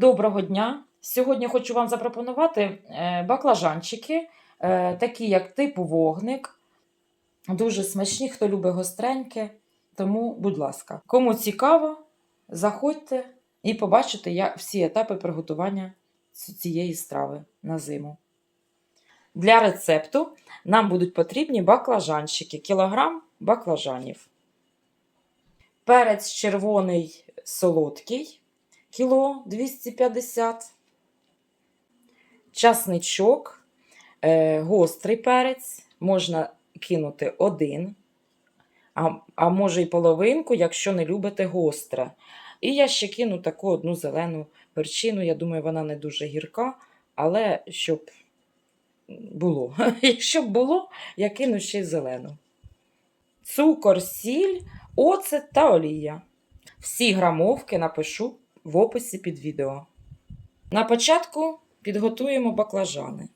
Доброго дня! Сьогодні хочу вам запропонувати е, баклажанчики, е, такі як типу вогник. Дуже смачні, хто любить гостреньке. Тому, будь ласка, кому цікаво, заходьте і побачите як всі етапи приготування ці- цієї страви на зиму. Для рецепту нам будуть потрібні баклажанчики, кілограм баклажанів. Перець червоний солодкий кіло 250, часничок, е, гострий перець, можна кинути один, а, а може й половинку, якщо не любите гостре. І я ще кину таку одну зелену перчину. Я думаю, вона не дуже гірка, але щоб було. Якщо б було, я кину ще й зелену. Цукор, сіль, оцет та олія. Всі грамовки напишу в описі під відео. На початку підготуємо баклажани.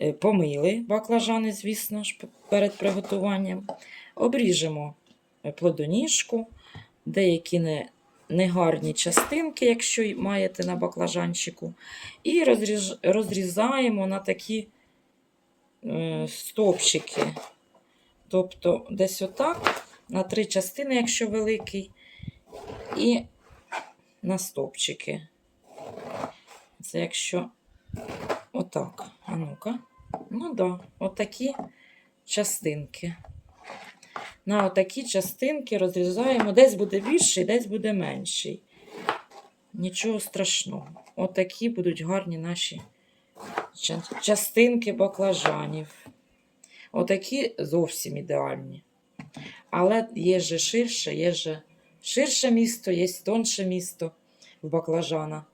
Е, Помили баклажани, звісно ж, перед приготуванням. Обріжемо е, плодоніжку, деякі не, негарні частинки, якщо маєте на баклажанчику. І розріж, розрізаємо на такі е, стовпчики. Тобто десь отак, на три частини, якщо великий. І на стовпчики. Це якщо отак. А ну-ка. Ну да, отакі частинки. На отакі частинки розрізаємо. Десь буде більший, десь буде менший. Нічого страшного. Отакі будуть гарні наші частинки баклажанів. Отакі зовсім ідеальні. Але є же ширше, є же ширше місто, є тонше місто в баклажана.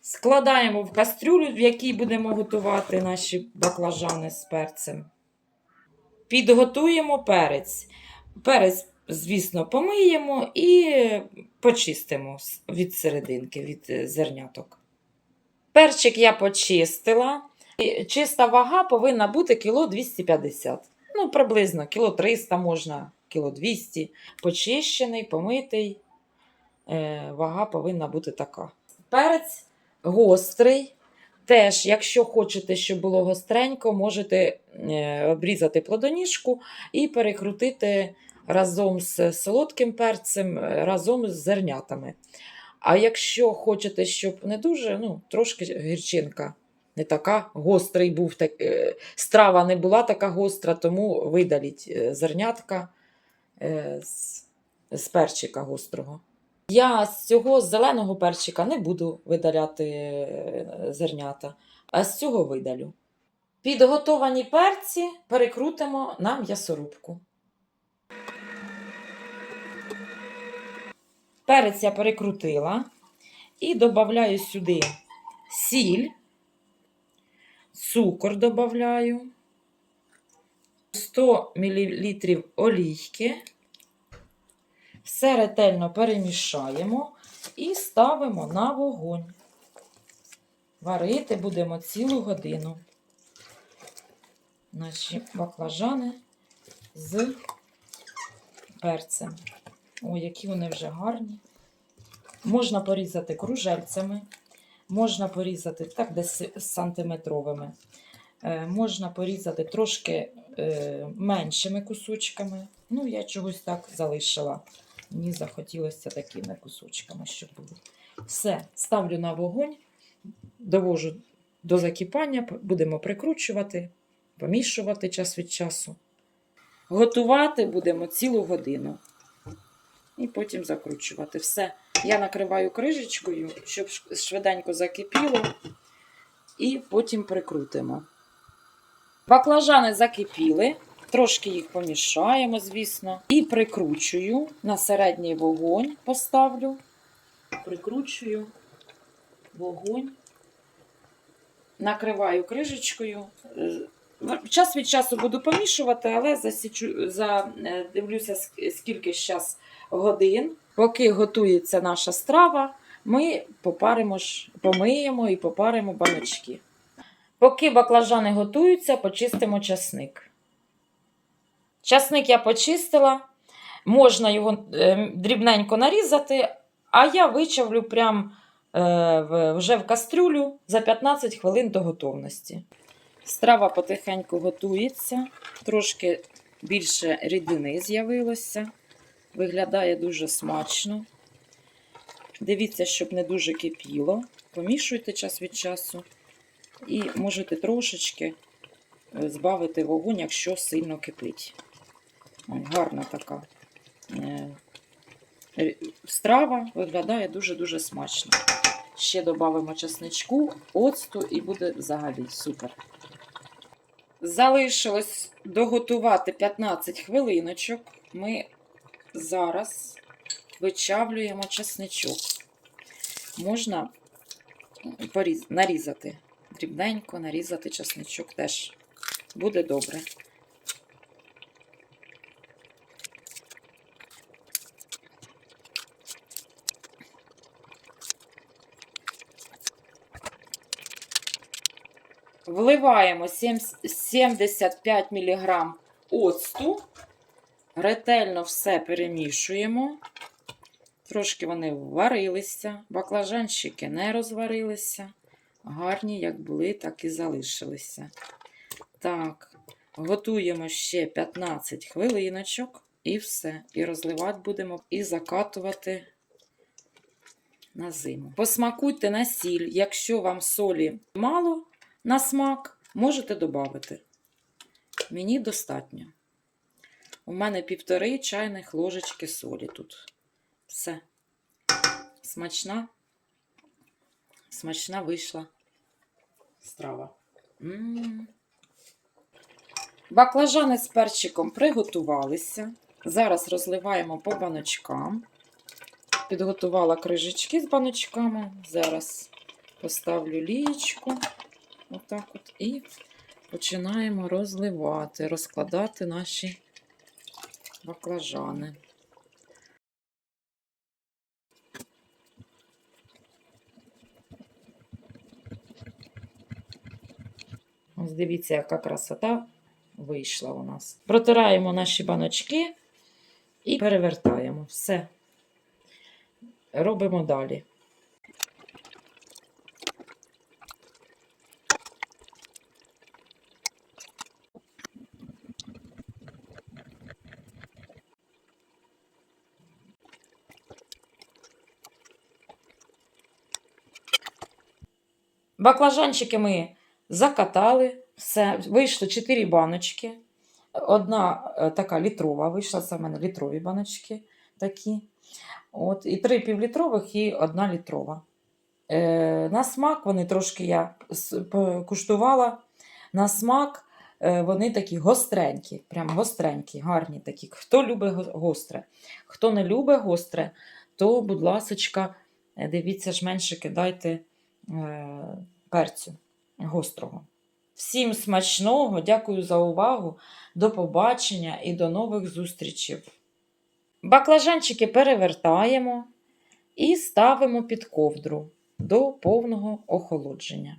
Складаємо в кастрюлю, в якій будемо готувати наші баклажани з перцем. Підготуємо перець. Перець, звісно, помиємо і почистимо від серединки, від е, зерняток. Перчик я почистила. Чиста вага повинна бути кіло 250. Ну, приблизно кіло 300 можна, кіло 200. Почищений, помитий. Е, Вага повинна бути така. Перець гострий. Теж, якщо хочете, щоб було гостренько, можете е, обрізати плодоніжку і перекрутити разом з солодким перцем, е, разом з зернятами. А якщо хочете, щоб не дуже, ну, трошки гірчинка не така гострий був, так, е, страва не була така гостра, тому видаліть е, зернятка з, з перчика гострого. Я з цього зеленого перчика не буду видаляти зернята, а з цього видалю. Підготовані перці перекрутимо на м'ясорубку. Перець я перекрутила і додаю сюди сіль, цукор додаю, 100 мл олійки. Все ретельно перемішаємо і ставимо на вогонь. Варити будемо цілу годину. Наші баклажани з перцем. Ой, які вони вже гарні. Можна порізати кружельцями, можна порізати так, десь сантиметровими. Е, можна порізати трошки е, меншими кусочками. Ну, я чогось так залишила. Мені захотілося такими кусочками, щоб були. Все, ставлю на вогонь, довожу до закипання, будемо прикручувати, помішувати час від часу. Готувати будемо цілу годину. І потім закручувати. Все. Я накриваю крижечкою, щоб швиденько закипіло, і потім прикрутимо. Баклажани закипіли, трошки їх помішаємо, звісно. І прикручую на середній вогонь поставлю. Прикручую вогонь, накриваю крижечкою. Е, Час від часу буду помішувати, але засічу, за, е, скільки зараз годин Поки готується наша страва, ми попаримо помиємо і попаримо баночки. Поки баклажани готуються, почистимо часник. Часник я почистила, можна його е, дрібненько нарізати, а я вичавлю прям е, вже в кастрюлю за 15 хвилин до готовності. Страва потихеньку готується, трошки більше рідини з'явилося. Виглядає дуже смачно. Дивіться, щоб не дуже кипіло. Помішуйте час від часу. І можете трошечки е, збавити вогонь, якщо сильно кипить. Гарна така е, страва виглядає дуже-дуже смачно. Ще додамо чесничку, оцту і буде взагалі супер. Залишилось доготувати 15 хвилиночок. Ми зараз вичавлюємо чесничок. Можна поріз... нарізати. Дрібненько нарізати чесничок теж буде добре. Вливаємо сім- 75 мг оцту. Ретельно все перемішуємо. Трошки вони варилися, баклажанчики не розварилися. Гарні, як були, так і залишилися. Так, готуємо ще 15 хвилиночок і все. І розливати будемо, і закатувати на зиму. Посмакуйте на сіль. Якщо вам солі мало на смак, можете додати. Мені достатньо. У мене півтори чайних ложечки солі тут. Все. Смачна. Смачна вийшла страва. М. Баклажани з перчиком приготувалися. Зараз розливаємо по баночкам. Підготувала крижечки з баночками. Зараз поставлю лієчку. Отак от. І починаємо розливати, розкладати наші баклажани. Ось дивіться, яка красота вийшла у нас. Протираємо наші баночки і перевертаємо. Все. Робимо далі. Баклажанчики ми закатали. Все, вийшло 4 баночки. Одна е, така літрова вийшла, це в мене літрові баночки такі. От, і три півлітрових і одна літрова. Е, на смак вони трошки я куштувала. На смак е, вони такі гостренькі, прям гостренькі, гарні такі. Хто любить гостре. Хто не любить гостре, то, будь ласочка, е, дивіться ж менше кидайте перцю гострого. Всім смачного, дякую за увагу. До побачення і до нових зустрічей. Баклажанчики перевертаємо і ставимо під ковдру до повного охолодження.